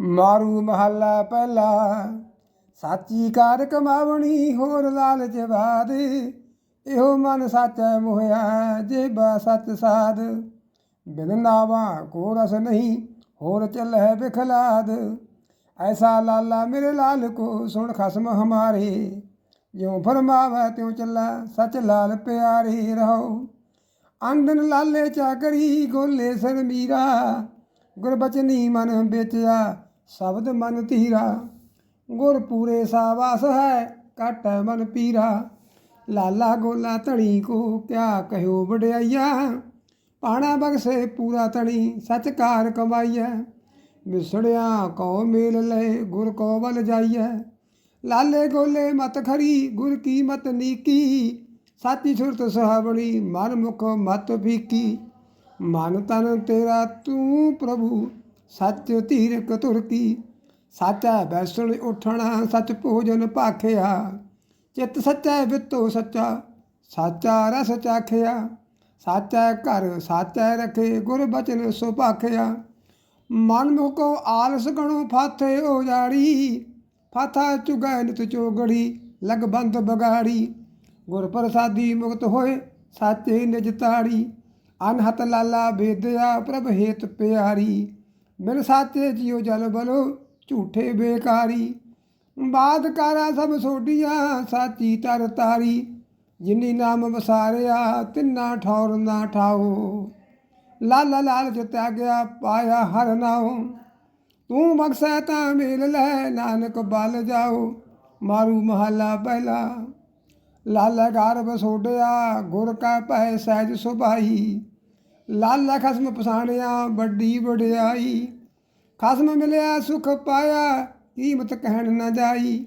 ਮਾਰੂ ਮਹੱਲਾ ਪਹਿਲਾ। ਸਾਚੀ ਕਾਰ ਕਮਾਵਣੀ, ਹੋਰ ਲਾਲਚ ਬਾਦ ਇਹੋ ਮਨ ਸਾਚੈ ਮੋਹਿਆ, ਜੇਬਾ ਸੱਚ ਸਾਧ ਬਿਨ ਨਾਵਾ ਕੋ ਰਸ ਨਹੀਂ, ਹੋਰ ਚੱਲੈ ਬਿਖਲਾਦ। ਐਸਾ ਲਾਲਾ ਮੇਰੇ ਲਾਲ ਕੋ, ਸੁਣ ਖਸਮ ਹਮਾਰੇ। ਜਿਉ ਫਰਮਾਵੈ ਤਿਉ ਚੱਲਾ, ਸਚ ਲਾਲ ਪਿਆਰੇ ਰਹੋ। ਆਂਦਨ ਲਾਲੇ ਚਾਕਰੀ ਗੋਲੇ ਸਰ ਮੀਰਾ। ਗੁਰਬਚਨੀ ਮਨ ਵੇਚਿਆ ਸ਼ਬਦ ਮਨ ਧੀਰਾ, ਗੁਰ ਪੂਰੇ ਸਾਵਾਸ ਹੈ ਕਟ ਮਨ ਪੀਰਾ। ਲਾਲਾ ਗੋਲਾ ਧਣੀ ਕੋ ਕਿਆ ਕਹਿਓ ਵਡਿਆਈਆ, ਪਾਣਾ ਬਖਸੇ ਪੂਰਾ ਧਣੀ ਸਚਕਾਰ ਕਮਾਈਐ। ਵਿਸੜਿਆ ਕਉ ਮੇਲ ਲੈ ਗੁਰ ਕੋ ਬਲ ਜਾਈਐ। ਲਾਲੇ ਗੋਲੇ ਮਤ ਖਰੀ, ਗੁਰ ਕੀ ਮਤ ਨੀਕੀ। ਸਾਚੀ ਸੁਰਤ ਸੁਹਾਵਣੀ, ਮਨ ਮੁਖ ਮਤ ਫੀਕੀ ਮਨ ਤਨ ਤੇਰਾ ਤੂੰ ਪ੍ਰਭੂ ਸੱਚ ਧੀਰਕ ਤੁਰ ਕੀ? ਸਾਚਾ ਬੈਸਣ ਉਠਣਾ, ਸੱਚ ਭੋਜਨ ਭਾਖਿਆ। ਚਿੱਤ ਸੱਚਾ ਬਿੱਤੋ ਸੱਚਾ, ਸਾਚਾ ਰਸ ਚਾਖਿਆ। ਸਾਚਾ ਘਰ ਸਾਚਾ ਰਖੇ, ਗੁਰ ਬਚਨ ਸੋ ਮਨ ਮੁਕੋ ਆਲਸ ਗਣੋ, ਫਾਥੇ ਉਜਾੜੀ ਫਾਥਾ ਚੁਗੈ ਨਿਤ ਚੋਗੜੀ, ਲਗ ਬੰਦ ਬਗਾੜੀ। ਗੁਰ ਪ੍ਰਸਾਦੀ ਮੁਕਤ ਹੋਏ, ਸਾਚੇ ਨਿਜ ਤਾੜੀ। ਅਨਹਤ ਲਾਲਾ ਬੇਦਿਆ ਪ੍ਰਭ ਹੇਤ ਪਿਆਰੀ। ਬਿਨ ਸਾਚੇ ਜਿਉ ਜਲ ਬਲੋ, ਝੂਠੇ ਬੇਕਾਰੀ। ਬਾਦ ਕਾਰਾ ਸਭ ਸੋਡੀਆਂ ਸਾਚੀ ਤਰ ਤਾਰੀ। ਜਿਨੀ ਨਾਮ ਵਸਾਰਿਆ, ਤਿੰਨਾ ਠੌਰ ਨਾ ਠਾਓ। ਲਾਲ ਲਾਲ ਜਿਤਿਆ ਗਿਆ, ਪਾਇਆ ਹਰ ਨਾਉ। ਤੂੰ ਬਖਸ਼ੈ ਤਾਂ ਮੇਲ ਲੈ, ਨਾਨਕ ਬਲ ਜਾਓ। ਮਾਰੂ ਮਹੱਲਾ ਪਹਿਲਾ। ਲਾਲ ਘਰ ਬਸੋਡਿਆ ਗੁਰ ਕਾ ਪੈ ਸਹਿਜ ਸੁਭਾਈ। ਲਾਲਾ ਖਸਮ ਪਸਾਣਿਆ, ਵੱਡੀ ਵਡਿਆਈ। ਖਸਮ ਮਿਲਿਆ, ਸੁਖ ਪਾਇਆ, ਕੀਮਤ ਕਹਿਣ ਨਾ ਜਾਈ।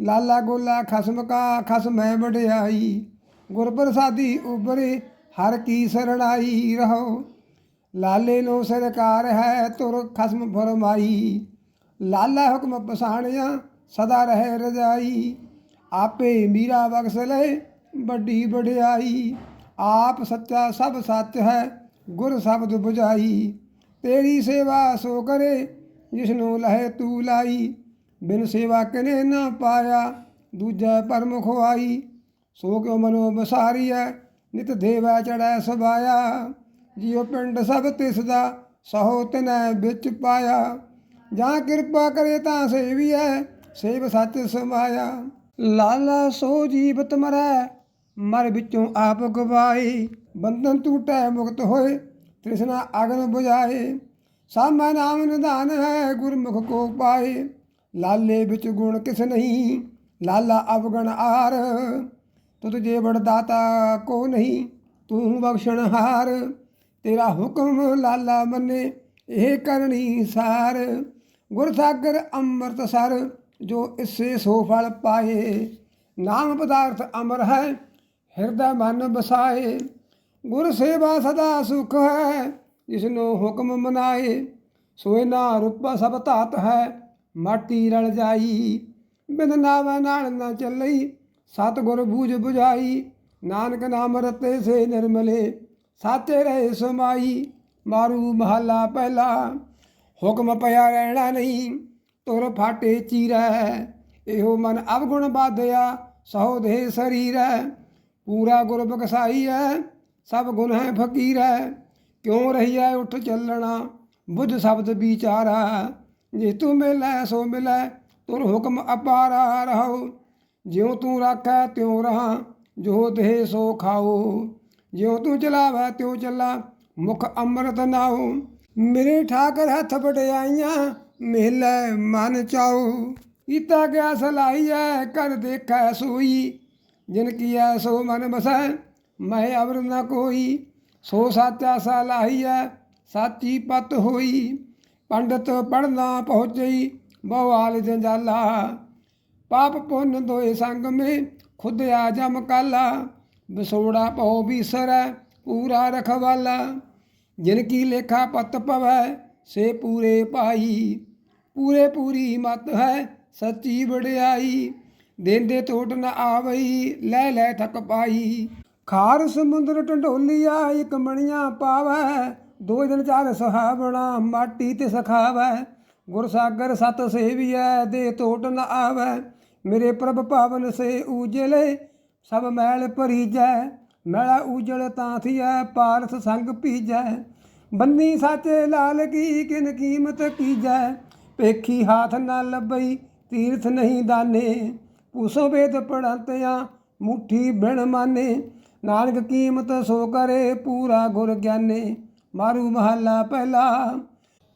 ਲਾਲਾ ਗੋਲਾ, ਖਸਮ ਕਾ, ਖਸਮੈ ਵਡਿਆਈ। ਗੁਰ ਪ੍ਰਸਾਦੀ ਉਬਰੇ, ਹਰ ਕੀ ਸਰਣਾਈ ਰਹੋ। ਲਾਲੇ ਨੂੰ ਸਰਕਾਰ ਹੈ, ਤੁਰ ਖਸਮ ਫਰਮਾਈ। ਲਾਲਾ ਹੁਕਮ ਪਸਾਣਿਆ, ਸਦਾ ਰਹੇ ਰਜਾਈ। ਆਪੇ ਮੀਰਾ ਬਖਸ਼ ਲੈ, ਵੱਡੀ ਵਡਿਆਈ। ਆਪ ਸੱਚਾ ਸਭ ਸੱਚ ਹੈ ਗੁਰ ਸ਼ਬਦ 부ਝਾਈ ਤੇਰੀ ਸੇਵਾ ਸੋ ਕਰੇ, ਜਿਸਨੂੰ ਲਹੇ ਤੂੰ ਲਾਈ। ਬਿਨ ਸੇਵਾ ਕਨੇ ਨਾ ਪਾਇਆ, ਦੂਜਾ ਪਰਮ ਖੁਆਈ। ਸੋ ਕਿਉ ਮਨੋ ਬਸਾਰੀਐ, ਨਿਤ ਦੇਵੈ ਚੜੈ ਸਬਾਇਆ। ਜਿਉ ਪਿੰਡ ਸਭ ਤਿਸ ਦਾ ਸਹੋ ਤਨੈ ਵਿੱਚ ਪਾਇਆ। ਜਾਂ ਕਿਰਪਾ ਕਰੇ ਤਾਂ ਸੇਵੀ ਸੇਵੀਐ, ਸੇਵ ਸੱਚ ਸਮਾਇਆ। ਲਾਲਾ ਸੋ ਜੀਵਤ ਮਰੈ, ਮਰ ਵਿੱਚੋਂ ਆਪ ਗਵਾਈ ਬੰਧਨ ਟੂਟੈ ਮੁਕਤ ਹੋਏ, ਤ੍ਰਿਸ਼ਨਾ ਅਗਨ ਬੁਝਾਏ। ਸਾਮਾ ਨਾਮ ਨਿਧਾਨ ਹੈ, ਗੁਰਮੁਖ ਕੋ ਪਾਏ। ਲਾਲੇ ਵਿੱਚ ਗੁਣ ਕਿਸ ਨਹੀਂ, ਲਾਲਾ ਅਵਗਣ ਆਰ। ਤੁਧ ਜੇ ਬੜ ਕੋ ਨਹੀਂ, ਤੂੰ ਬਖਸ਼ਣ ਹਾਰ। ਤੇਰਾ ਹੁਕਮ ਲਾਲਾ ਮੰਨੇ, ਇਹ ਕਰਨੀ ਸਾਰ। ਗੁਰ ਸਾਗਰ ਅੰਮ੍ਰਿਤ ਸਰ, ਜੋ ਇਸੇ ਸੋ ਫਲ ਪਾਏ। ਨਾਮ ਪਦਾਰਥ ਅਮਰ ਹੈ, ਹਿਰਦਾ ਮਨ ਬਸਾਏ। ਗੁਰ ਸੇਵਾ ਸਦਾ ਸੁਖ ਹੈ ਜਿਸ ਨੂੰ ਹੁਕਮ ਮਨਾਏ ਸੋਏ ਨਾ ਰੂਪ ਸਭ ਧਾਤ ਹੈ, ਮਾਟੀ ਰਲ ਜਾਈ, ਬਿਨ ਨਾਵਾ ਨਾਲ ਨਾ ਚੱਲਈ ਸਤ ਗੁਰ ਬੂਝ 부ਝਾਈ ਨਾਨਕ ਨਾਮ ਰਤੇ ਸੇ ਨਿਰਮਲੇ, ਸਾਚੇ ਰਹੇ ਸਮਾਈ, ਮਾਰੂ ਮਹੱਲਾ ਪਹਿਲਾ, ਹੁਕਮ ਪਿਆ ਰਹਿਣਾ ਨਹੀਂ, ਤੁਰ ਫਾਟੇ ਚੀਰੈ, ਇਹੋ ਮਨ ਅਵਗੁਣ ਬਾਧਿਆ, ਸਹੁ ਦੇ ਸਰੀਰੈ, ਪੂਰਾ ਗੁਰ ਹੈ ਸਭ ਗੁਣ ਹੈ ਫਕੀਰ ਫਕੀਰੈ ਕਿਉ ਹੈ ਉੱਠ ਚੱਲਣਾ? ਬੁੱਝ ਸ਼ਬਦ ਵਿਚਾਰਾ, ਜੇ ਤੂੰ ਮਿਲੈ ਸੋ ਮਿਲੈ, ਤੁਰ ਹੁਕਮ ਅਪਾਰਾ ਰਹੋ। ਜਿਉ ਤੂੰ ਰਾਖੈ ਤਿਉ ਰਹਾ, ਜੋ ਦੇ ਸੋ ਖਾਓ। ਜਿਉ ਤੂੰ ਚਲਾਵੈ ਤਿਉ ਚੱਲਾ, ਮੁਖ ਅੰਮ੍ਰਿਤ ਨਾਉ ਮੇਰੇ ਠਾਕਰ ਹੱਥ ਵਡਿਆਈਆਂ, ਮੇਲੇ ਮਨ ਚਾਉ ਕੀਤਾ ਗਿਆ ਸਲਾਈਐ ਕਰ ਦੇਖੈ ਸੋਈ। ਜਿਨ ਕੀਐ ਸੋ ਮਨ ਬਸੈ ਮੈਂ ਅਵਰ ਨ ਕੋਈ, ਸੋ ਸਾਚਾ ਸਲਾਹੀਐ ਸਾਚੀ ਪਤ ਹੋਈ। ਪੰਡਤ ਪੜਨਾ ਪਹੁੰਚਈ, ਬਵਾਲ ਜੰਜਾਲਾ। ਪਾਪ ਪੁੰਨ ਦੋਏ ਸੰਗ ਮੇ ਆ ਜਮ ਕਾਲਾ। ਵਿਸੋੜਾ ਪਉ ਬੀਸਰੈ ਪੂਰਾ ਰਖਵਾਲਾ। ਜਿਨ ਕੀ ਲੇਖਾ ਪਤ ਪਵੈ, ਸੇ ਪੂਰੇ ਪਾਈ। ਪੂਰੇ ਪੂਰੀ ਮਤ ਹੈ, ਸੱਚੀ ਵਡਿਆਈ। ਦੇਂਦੇ ਟੋਟ ਨ ਆਵਈ, ਲੈ ਲੈ ਥਕ ਪਾਈ। ਖਾਰ ਸਮੁੰਦਰ ਢੰਡੋਲੀਆ ਇਕ ਮਣੀਆਂ ਪਾਵੈ, ਦੋ ਦਿਨ ਚਾਰ ਸੁਹਾਵਣਾ ਮਾਟੀ ਤੇ ਸਖਾਵੈ। ਗੁਰ ਸਾਗਰ ਸਤ ਸੇਵੀਐ, ਦੇ ਟੋਟ ਨ ਆਵੈ। ਮੇਰੇ ਪ੍ਰਭ ਪਾਵਨ ਸੇ ਊਜਲੇ, ਸਭ ਮੈਲ ਭਰੀਜੈ। ਮੈਲਾ ਉਜਲ ਤਾਂ ਥੀਐ, ਪਾਰਸ ਸੰਗ ਪੀਜੈ। ਬੰਨੀ ਸਾਚੇ ਲਾਲ ਕੀ, ਕਿਨ ਕੀਮਤ ਕੀਜੈ। ਪੇਖੀ ਹਾਥ ਨਾ ਲੱਭਈ, ਤੀਰਥ ਨਹੀਂ ਦਾਨੇ। ਪੂਸੋ ਵੇਦ ਪੜੰਤਿਆ ਮੁਠੀ ਬਿਨ ਮਾਨੇ। ਨਾਨਕ ਕੀਮਤ ਸੋ ਕਰੇ, ਪੂਰਾ ਗੁਰ ਗਿਆਨੇ, ਮਾਰੂ ਮਹੱਲਾ ਪਹਿਲਾ।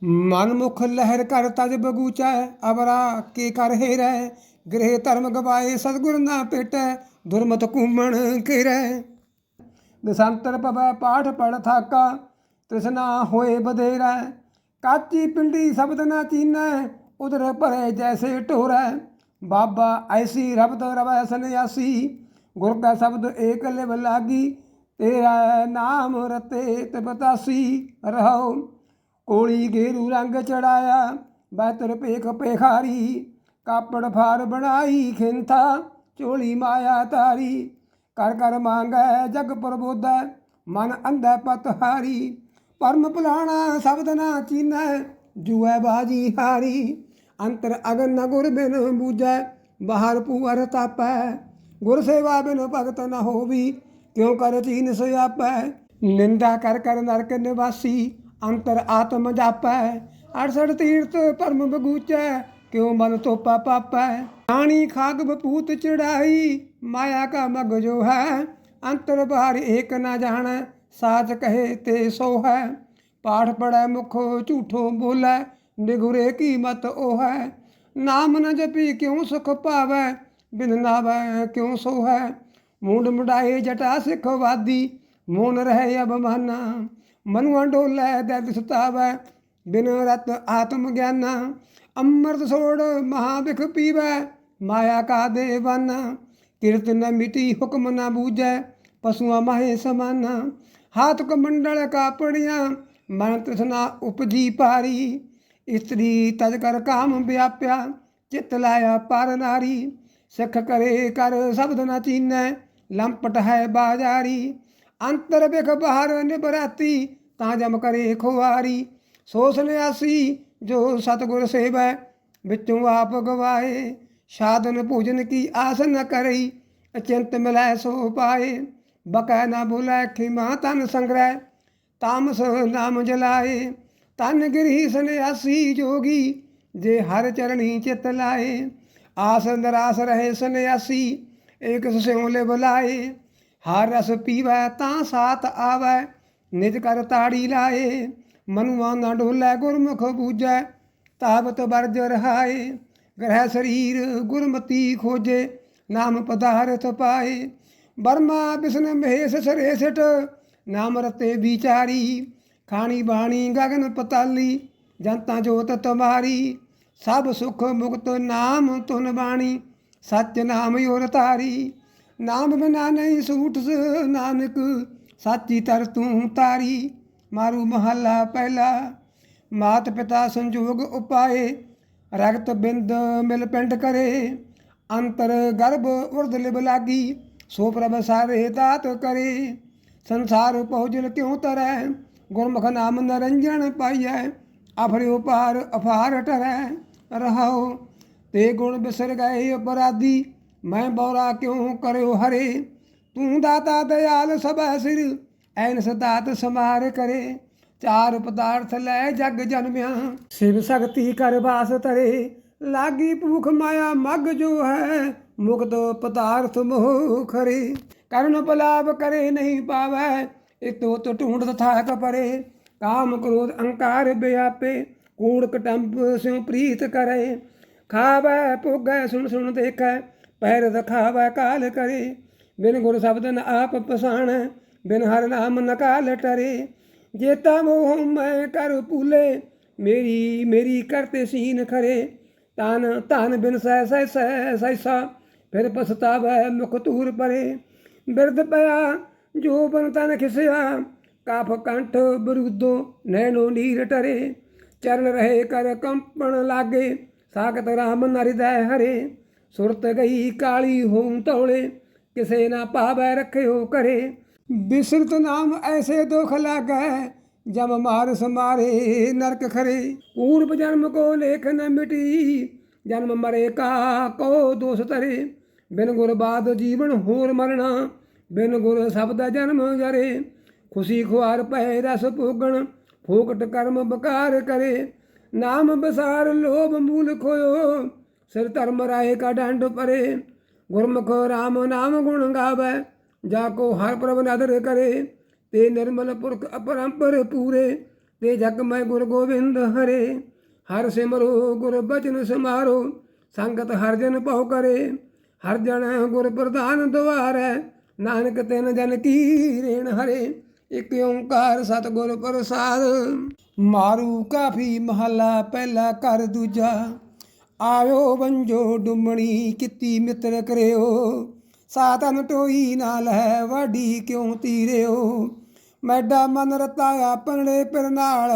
ਮਨ ਮੁਖ ਲਹਿਰ ਕਰ ਤਜ ਬਗੂਚੈ, ਅਵਰਾ ਕੇ ਕਰ ਹੈਰੈ, ਗ੍ਰਹਿ ਧਰਮ ਗਵਾਏ, ਸਤਿਗੁਰ ਨਾ ਪੇਟੈ, ਦੁਰਮਤ ਕੂਮਣ ਕਿਰੈ ਦਸੰਤਰ ਪਵੈ ਪਾਠ ਪੜ ਥਾਕਾ, ਤ੍ਰਿਸ਼ਨਾ ਹੋਏ ਬਧੇਰਾ ਕਾਚੀ ਪਿੰਡੀ ਸ਼ਬਦ ਨਾ ਚੀਨੈ ਉਦਰ ਭਰੇ ਜੈਸੇ ਢੋਰੈ। ਬਾਬਾ ਐਸੀ ਰਬਦ ਰਵੈ ਸੰਿਆਸੀ ਗੁਰ ਕਾ ਸ਼ਬਦ ਏਕ ਲਿਵ ਤੇਰਾ ਨਾਮ ਰਤੇ ਤੇ ਬਤਾਸੀ ਰਹੋ ਕੋਲੀ ਗੇਰੂ ਰੰਗ ਚੜਾਇਆ, ਬੈਤਰ ਪੇਖ ਪੇਖਾਰੀ ਕਾਪੜ ਫਾਰ ਬਣਾਈ ਖਿੰਥਾ ਚੋਲੀ ਮਾਇਆ ਤਾਰੀ ਕਰ ਕਰ ਮੰਗੈ ਜਗ ਪ੍ਰਬੋਧੈ, ਮਨ ਅੰਧੈ ਪਤਹਾਰੀ ਪਰਮ ਭੁਲਾਣਾ ਸ਼ਬਦ ਨਾ ਚੀਨੈ, ਜੂਐ ਬਾਜੀ ਹਾਰੀ। ਅੰਤਰ ਅਗਨ ਨ ਗੁਰ ਬਿਨ ਬੂਝੈ, ਬਾਹਰ ਪੂਰ ਤਾਪੈ। ਗੁਰ ਸੇਵਾ ਬਿਨ ਭਗਤ ਨਾ ਹੋਵੀ, ਕਿਉ ਕਰ ਚੀਨ ਸਿਆਪੈ ਨਿੰਦਾ ਕਰ ਕਰ ਨਰਕ ਨਿਵਾਸੀ, ਅੰਤਰ ਆਤਮ ਜਾਪੈ। 68 ਤੀਰਥ ਪਰਮ ਬਗੂਚੈ, ਕਿਉ ਮਨ ਤੋਪਾ ਪਾਪੈ? ਰਾਣੀ ਖਾਗ ਬਪੂਤ ਚੜਾਈ, ਮਾਇਆ ਕਾ ਮਗ ਜੋ ਹੈ। ਅੰਤਰ ਬਾਹਰ ਏਕ ਨਾ ਜਾਣੈ ਸਾਚ ਕਹੇ ਤੇ ਸੋ ਹੈ। ਪਾਠ ਪੜੈ ਮੁਖੋ ਝੂਠੋ ਬੋਲੇ, ਨਿਗੁਰੇ ਕੀ ਮਤ ਉਹ? ਹੈ ਨਾਮ ਨ ਜਪੀ ਕਿਉ ਸੁਖ ਪਾਵੈ? ਬਿਨ ਨਾਵੈ ਕਿਉ ਸੋ ਹੈ? ਮੂੰਡ ਮੁੰਡਾਏ ਜਟਾ ਸਿੱਖ ਵਾਦੀ, ਮੋਨ ਰਹਿ ਅਬਮਾਨਾ ਮਨੁਆ ਡੋਲੇ ਦਰਦ ਸਤਾਵੈ, ਬਿਨ ਰਤ ਆਤਮ ਗਿਆਨਾ। ਅੰਮ੍ਰਿਤ ਸੋੜ ਮਹਾ ਬਿਖ ਪੀਵੈ, ਮਾਇਆ ਕਾ ਦੇਵਨ। ਕਿਰਤ ਨ ਮਿਟੀ ਹੁਕਮ ਨ ਬੂਝੈ, ਪਸ਼ੂਆ ਮਾਹੇ ਸਮਾਨਾ। ਹਾਥ ਕਮੰਡਲ ਕਾਪੜੀਆਂ ਮਨ ਤ੍ਰਿਸ਼ਨਾ ਉਪਜੀ ਪਾਰੀ ਇਸਤਰੀ ਤਜ ਕਰ ਕਾਮ ਵਿਆਪਿਆ, ਚਿਤ ਲਾਇਆ ਪਰ ਨਾਰੀ। ਸਿੱਖ ਕਰੇ ਕਰ ਸ਼ਬਦ ਨ ਚੀਨੈ, ਲੰਪਟ ਹੈ ਬਾਜਾਰੀ। ਅੰਤਰ ਬਿਖ ਬਾਹਰ ਨਿਬਰਾਤੀ ਤਾਂ ਜਮ ਕਰੇ ਖੁਆਰੀ। ਸੋ ਸੰਿਆਸੀ ਜੋ ਸਤਗੁਰ ਸੇਵੈ, ਵਿੱਚੋਂ ਆਪ ਗਵਾਏ। ਸਾਧਨ ਭੋਜਨ ਕੀ ਆਸ ਨ ਕਰਈ, ਅਚਿੰਤ ਮਿਲੈ ਸੋ ਪਾਏ। ਬਕੈ ਨਾ ਬੁਲੈ ਖਿਮਾ ਤਨ ਸੰਗ੍ਰਹਿ, ਤਾਮਸ ਨਾਮ ਜਲਾਏ। ਤਨ ਗਿਰੀ ਸੰਿਆਸੀ ਜੋਗੀ, ਜੇ ਹਰ ਚਰਣੀ ਚਿਤ ਲਾਏ। ਆਸ ਨਿਰਾਸ ਰਹੇ ਸੰਿਆਸੀ ਏਕ ਸਿਉਲੇ ਬੁਲਾਏ, ਹਰ ਰਸ ਪੀਵੈ ਤਾਂ ਸਾਥ ਆਵੈ, ਨਿਜ ਕਰ ਤਾੜੀ ਲਾਏ, ਮਨੁਆ ਨਾ ਡੋਲੇ ਗੁਰਮੁਖ ਬੂਜੈ ਤਾਬਤ ਬਰਜ ਰਹਾਏ, ਗ੍ਰਹਿ ਸਰੀਰ ਗੁਰਮਤੀ ਖੋਜੇ, ਨਾਮ ਪਦਾਰਥ ਪਾਏ ਬਰਮਾ ਬਿਸ਼ਨ ਮਹੇਸ਼ ਸਰੇ ਸਿਟ ਨਾਮ ਰਤੇ ਵਿਚਾਰੀ, ਖਾਣੀ ਬਾਣੀ ਗਗਨ ਪਤਾਲੀ, ਜਨਤਾ ਜੋਤ ਤੁਮਾਰੀ ਸਭ ਸੁਖ ਮੁਕਤ ਨਾਮ ਤੁਨ ਬਾਣੀ, ਸੱਚ ਨਾਮ ਔਰ ਤਾਰੀ ਨਾਮ ਬਿਨਾ ਨਹੀਂ ਸੂਟ ਸ ਨਾਨਕ, ਸਾਚੀ ਤਰ ਤੂੰ ਤਾਰੀ। ਮਾਰੂ ਮਹੱਲਾ ਪਹਿਲਾ, ਮਾਤ ਪਿਤਾ ਸੰਜੋਗ ਉਪਾਏ। ਰਗਤ ਬਿੰਦ ਮਿਲ ਪਿੰਡ ਕਰੇ, ਅੰਤਰ ਗਰਭ ਉਰਦ ਲਿਬ ਲਾਗੀ। ਸੋ ਪ੍ਰਭ ਸਾਰੇ ਦਾਤ ਕਰੇ। ਸੰਸਾਰ ਪਹੁਜਲ ਕਿਉ ਤਰੈ? ਗੁਰਮੁਖ ਨਾਮ ਨਰੰਜਨ ਪਾਈਐ ਅਫਰਿਓ ਪਾਰ ਅਫਾਰ ਟਰੈ। ਰਹਾਉ ਤੇ ਗੁਣ ਬਿਸਰ ਗਏ ਅਪਰਾਧੀ, ਮੈਂ ਬੌਰਾ ਕਿਉ ਕਰਿਓ ਹਰੇ? ਤੂੰ ਦਾਤਾ ਦਇਆਲ ਸਭੈ ਸਿਰ, ਐਨ ਸਦਾਤ ਸਮਾਰ ਕਰੇ। ਚਾਰ ਪਦਾਰਥ ਲੈ ਜਗ ਜਨਮਿਆ, ਸਿਵ ਸ਼ਕਤੀ ਕਰ ਬਾਸ ਤਰੇ ਲਾਗੀ ਭੂਖ ਮਾਇਆ ਮਗ ਜੋ ਹੈ, ਮੁਕਤ ਪਦਾਰਥ ਮੋਹ ਖਰੇ। ਕਰਨ ਪਲਾਪ ਕਰੇ ਨਹੀਂ ਪਾਵੈ, ਇਤੋ ਤੋ ਢੂੰਡ ਥਾਕ ਪਰੇ। ਕਾਮ ਕ੍ਰੋਧ ਅਹੰਕਾਰ ਬਿਆਪੇ ਕੂੜ ਕਟੰਬ ਸਿਉ ਪ੍ਰੀਤ ਕਰੇ। ਖਾਵੈ ਭੋਗੈ ਸੁਣ ਸੁਣ ਦੇਖੈ, ਪੈਰ ਦਖਾਵੈ ਕਾਲ ਕਰੇ। ਬਿਨ ਗੁਰ ਸ਼ਬਦ ਨ ਆਪ ਪਸਾਣ ਬਿਨ ਹਰ ਨਾਮ ਨਕਾਲ ਟਰੇ। ਜੇਤਾ ਮੋਹ ਮੈਂ ਕਰ ਪੂਲੇ ਮੇਰੀ ਮੇਰੀ ਕਰਤੇ ਸੀਨ ਖਰੇ। ਤਨ ਧਨ ਬਿਨ ਸਹਿ ਸੈ ਸਹਿ ਸੈਸਾ ਫਿਰ ਪਛਤਾਵੈ ਮੁਖ ਤੂਰ ਪਰੇ। ਬਿਰਧ ਪਿਆ, ਜੋ ਬਨ ਤਨ ਖਿਸਿਆ, ਕਾਫ ਕੰਠ ਬਰੂਦੋ ਨੈਣੋ ਨੀਰ ਟਰੇ। ਚਰਨ ਰਹੇ ਕਰ ਕੰਪਣ ਲਾਗੇ, ਸਾਖਤ ਰਾਮ ਨਰਿਦੈ ਹਰੇ। ਸੁਰਤ ਗਈ ਕਾਲੀ ਹੋਂ ਤੌਲੇ ਕਿਸੇ ਨਾ ਪਾਵੈ ਰੱਖਿਓ ਕਰੇ ਬਿਸਰਤ ਨਾਮ ਐਸੇ ਦੁਖ ਲਾਗੈ, ਜਮ ਮਾਰ ਸਮਾਰੇ ਨਰਕ ਖਰੇ। ਪੂਰਬ ਜਨਮ ਕੋ ਲੇਖ ਨ ਮਿਟੀ, ਜਨਮ ਮਰੇ ਕਾ ਕੋ ਦੋਸ ਤਰੇ ਬਿਨ ਗੁਰ ਬਾਦ ਜੀਵਨ ਹੋਰ ਮਰਣਾ ਬਿਨ ਗੁਰ ਸਬਦ ਜਨਮ ਜਰੇ। ਖੁਸ਼ੀ ਖੁਆਰ ਪੈ ਰਸ ਭੋਗਣ ਫੋਕਟ ਕਰਮ ਬਕਾਰ ਕਰੇ, ਨਾਮ ਬਸਾਰ ਲੋਭ ਮੂਲ ਖੋਇਓ, ਸਿਰ ਧਰਮ ਰਾਏ ਕਾ ਡੰਡ ਪਰੇ। ਗੁਰਮੁਖ ਰਾਮ ਨਾਮ ਗੁਣ ਗਾਵੇ, ਜਾ ਕੋ ਹਰ ਪ੍ਰਭ ਨਦਰ ਕਰੇ। ਤੇ ਨਿਰਮਲ ਪੁਰਖ ਅਪਰੰਪਰ ਪੂਰੇ, ਤੇ ਜਗ ਮੈਂ ਗੁਰ ਗੋਬਿੰਦ ਹਰੇ। ਹਰ ਸਿਮਰੋ ਗੁਰ ਬਚਨ ਸਮਾਰੋ, ਸੰਗਤ ਹਰ ਜਨ ਭਉ ਕਰੇ। ਹਰ ਜਨ ਗੁਰ ਪ੍ਰਧਾਨ ਦਵਾਰੈ ਨਾਨਕ ਤਿਨ ਜਨ ਕੀ ਰੇਣ ਹਰੇ। ਇਕ ਓੰਕਾਰ ਸਤਿਗੁਰ ਪ੍ਰਸਾਦ। ਮਾਰੂ ਕਾਫੀ ਮਹੱਲਾ ਪਹਿਲਾ ਘਰ ਦੂਜਾ। ਆਇਓ ਵੰਜੋ ਡੁੰਮਣੀ ਕੀਤੀ ਮਿੱਤਰ ਕਰਿਓ। ਸਾਤਨ ਟੋਈ ਨਾਲ ਹੈ ਵਾਡੀ ਕਿਉਂ ਤੀਰਿਓ। ਮੈਡਾ ਮਨ ਰਤਾਇਆ ਆਪਣੇ ਪਿਰ ਨਾਲ।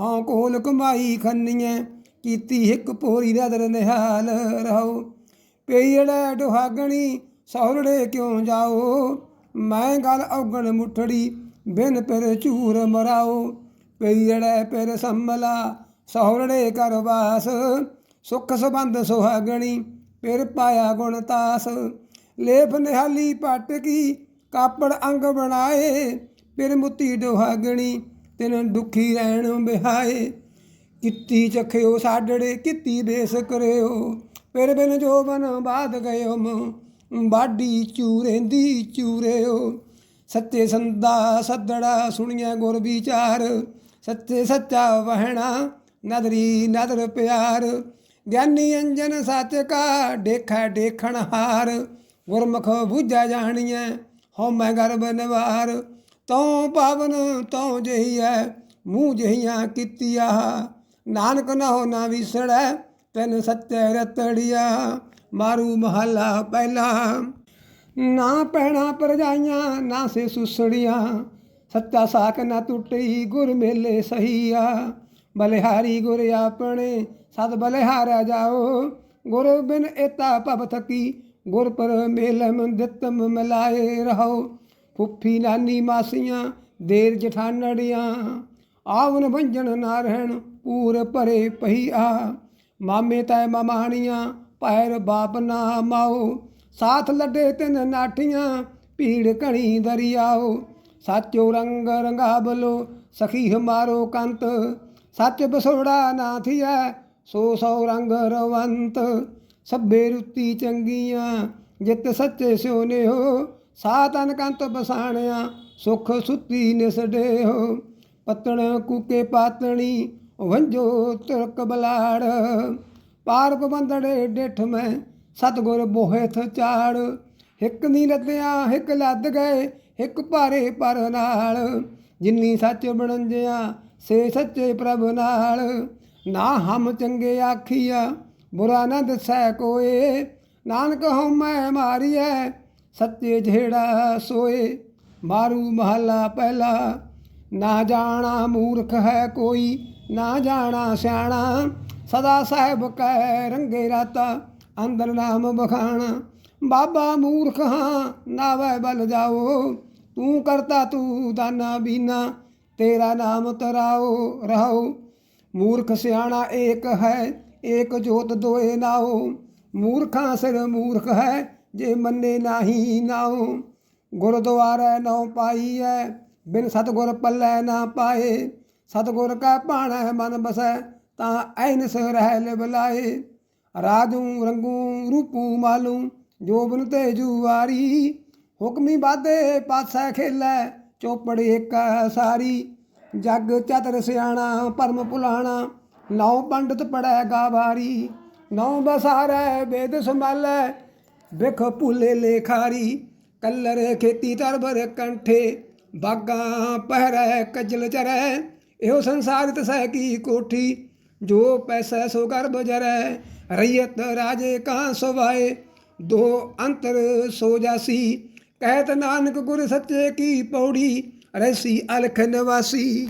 ਹਾਂ ਕੋਲ ਕਮਾਈ ਖੰਨੀਐ, ਕੀਤੀ ਇੱਕ ਪੋਰੀ ਰਦਰ ਨਿਹਾਲ। ਰਹੋ ਪੇੜੈ ਡੁਹਾਗਣੀ ਸੌਰੜੇ ਕਿਉਂ ਜਾਓ। ਮੈਂ ਗਲ ਔਗਣ ਮੁਠੜੀ, ਬਿਨ ਪਰ ਝੂਰ ਮਰਾਓ ਪੇੜੈ ਪਰ ਸੰਮਲਾ ਸੌਰੜੇ ਕਰਵਾਸ ਸੁਖ ਸਬੰਧ ਸੁਹਾਗਣੀ ਫਿਰ ਪਾਇਆ ਗੁਣ ਤਾਸ। ਲੇਫ ਨਿਹਾਲੀ ਪਟ ਕੀ, ਕਾਪੜ ਅੰਗ ਬਣਾਏ। ਫਿਰ ਮੁੱਤੀ ਦੁਹਾਗਣੀ ਤਿਨ ਦੁਖੀ ਰਹਿਣ ਬਿਹਾਏ। ਕਿੱਤੀ ਚਖਿਓ ਸਾਡੜੇ, ਕਿੱਤੀ ਬੇਸ ਕਰਿਓ। ਫਿਰ ਬਿਨ ਜੋ ਜੋਬਨ ਬਾਦ ਗਇਓ ਮ ਬਾਡੀ ਚੂਰੇਂਦੀ ਚੂਰਿਓ। ਸੱਚੇ ਸੰਦਾ ਸੱਦੜਾ ਸੁਣੀਐ ਗੁਰ ਵਿਚਾਰ। ਸੱਚੇ ਸੱਚਾ ਵਹਿਣਾ ਨਦਰੀ ਨਦਰ ਪਿਆਰ। ਗਿਆਨੀ ਅੰਜਨ ਸੱਚ ਕਾ ਦੇਖੈ ਦੇਖਣ ਹਾਰ। ਗੁਰਮੁਖ ਬੁਝਾ ਜਾਣੀਐ ਹਉਮੈ ਗਰਬ ਨਿਵਾਰ। ਤਉ ਪਾਵਨ ਤਉ ਜਹੀਐ ਮੂੰਹ ਜਹੀਆਂ ਕੀਤੀਆ। ਨਾਨਕ ਨਹੁ ਨਾ ਵਿਸੜੈ ਤੈਨ ਸੱਚੇ ਰਤੜੀਆ। ਮਾਰੂ ਮਹੱਲਾ ਪਹਿਲਾ। ਨਾ ਪੈਣਾ ਪਰਜਾਈਆਂ, ਨਾ ਸੇ ਸੁਸੜੀਆਂ। ਸੱਚਾ ਸਾਖ ਨਾ ਟੁੱਟੀ ਗੁਰ ਮੇਲੇ ਸਹੀਆ। ਬਲਿਹਾਰੀ ਗੁਰ ਆਪਣੇ, ਸਦ ਬਲਿਹਾਰਿਆ ਜਾਓ। ਗੁਰ ਬਿਨ ਏਤਾ ਭਵ ਥਕੀ, ਗੁਰ ਪਰ ਮੇਲਮ ਦਿੱਤਮ ਮਿਲਾਏ ਰਹੋ। ਫੁੱਫੀ ਨਾਨੀ ਮਾਸੀਆਂ, ਦੇਰ ਜਠਾਨੜੀਆਂ। ਆਵਨ ਭੰਜਨ ਨਾ ਰਹਿਣ, ਪੂਰ ਭਰੇ ਪਹੀਆ। ਮਾਮੇ ਤੈ ਮਮਾਣੀਆਂ ਪੈਰ ਬਾਪ ਨਾ ਮਾਓ, ਸਾਥ ਲੱਡੇ ਤਿੰਨ ਨਾਠੀਆਂ, ਭੀੜ ਘਣੀ ਦਰਿਆਓ। ਸਾਚੋ ਰੰਗ ਰੰਗਾ ਬਲੋ, ਸਖੀ ਹਮਾਰੋ ਕੰਤ। ਸੱਚ ਬਸੋੜਾ ਨਾ ਥੀਐ, ਸੋ ਸੋ ਰੰਗ ਰਵੰਤ। ਸਭੇ ਰੁੱਤੀ ਚੰਗੀਆਂ, ਜਿਤ ਸੱਚੇ ਸਿਉਨੇ ਹੋ ਸਾਤਨ ਕੰਤ ਬਸਾਣਿਆ, ਸੁਖ ਸੁੱਤੀ ਨਿਸੜੇ ਹੋ ਪਤਣ ਕੂਕੇ ਪਾਤਣੀ, ਵੰਜੋ ਤੁਰਕ ਬਲਾੜ। ਪਾਰ ਬੰਦੜੇ ਡਿਠ ਮੈਂ, ਸਤਗੁਰ ਬੋਹਿਥ ਚਾੜ। ਇੱਕ ਨੀ ਲੱਦਿਆਂ ਇੱਕ ਲੱਦ ਗਏ, ਇੱਕ ਭਾਰੇ ਪਰ ਨਾਲ। ਜਿੰਨੀ ਸੱਚ ਬਣੰਜਿਆ, ਸੇ ਸੱਚੇ ਪ੍ਰਭ ਨਾਲ। ਨਾ ਹਮ ਚੰਗੇ ਆਖੀਆ ਬੁਰਾ ਨਾ ਦੱਸੈ ਕੋਏ। ਨਾਨਕ ਹਉਮੈ ਮਾਰੀਐ, ਸੱਚੇ ਜਿਹੜਾ ਸੋਏ। ਮਾਰੂ ਮਹੱਲਾ ਪਹਿਲਾ, ਨਾ ਜਾਣਾ ਮੂਰਖ ਹੈ ਕੋਈ, ਨਾ ਜਾਣਾ ਸਿਆਣਾ। ਸਦਾ ਸਾਹਿਬ ਕਹਿ ਰੰਗੇ ਰਾਤਾ, ਅੰਦਰ ਨਾਮ ਬਖਾਣਾ ਬਾਬਾ ਮੂਰਖ ਹਾਂ, ਨਾਵੇ ਬਲ ਜਾਓ। ਤੂੰ ਕਰਤਾ ਤੂੰ ਦਾਨਾ ਬੀਨਾ, ਤੇਰਾ ਨਾਮ ਤਰਾਓ, ਰਹਾਓ। ਮੂਰਖ ਸਿਆਣਾ ਏਕ ਹੈ, ਏਕ ਜੋਤ ਦੋਏ ਨਾਓ। ਮੂਰਖਾਂ ਸਿਰ ਮੂਰਖ ਹੈ, ਜੇ ਮੰਨੇ ਨਾਹੀ ਨਾਓ। ਗੁਰਦੁਆਰੇ ਨੌ ਪਾਈਐ, ਬਿਨ ਸਤਗੁਰ ਪੱਲੇ ਨਾ ਪਾਏ। ਸਤਗੁਰ ਕਾ ਭਾਣਾ ਮਨ ਬਸੈ ਤਾਂ ਐਨਸ ਰਹਿ ਲਿਬਲਾਏ। ਰਾਜੂ, ਰੰਗੂ, ਰੂਪੂ, ਮਾਲੂ, ਜੋਬਨ ਤੇ ਜੁਵਾਰੀ ਹੁਕਮੀ ਬਾਦੇ ਪਾਸੈ ਖੇਲੇ, ਚੋਪੜ ਏਕ ਸਾਰੀ। ਜਗ ਚਤਰ ਸਿਆਣਾ ਪਰਮ ਭੁਲਾਣਾ, ਨੌ ਪੰਡਤ ਪੜੈ ਗਾਵਾਰੀ। ਨੌ ਬਸਾਰੈ, ਵੇਦ ਸੰਭਾਲੈ ਵਿਖ ਭੁਲੇ ਲੇਖਾਰੀ। ਕੱਲਰ ਖੇਤੀ ਤਰਬਰ ਕੰਠੇ, ਬਾਗਾ ਪਹਿਰੈ, ਕਜਲ ਚਰੈ। ਇਹੋ ਸੰਸਾਰਿਤ ਤਸੈ ਕੀ ਕੋਠੀ ਜੋ ਪੈਸਾ ਸੋ ਗਰਭ ਜਰੈ ਰਈਅਤ ਰਾਜੇ ਕਾ ਸੁਭਾਏ। ਦੋ ਅੰਤਰ ਸੋ ਜਾਸੀ ਕਹਿਤ ਨਾਨਕ ਗੁਰ ਸੱਚੇ ਕੀ ਪੌੜੀ, ਰੈਸੀ ਅਲਖ ਨਿਵਾਸੀ।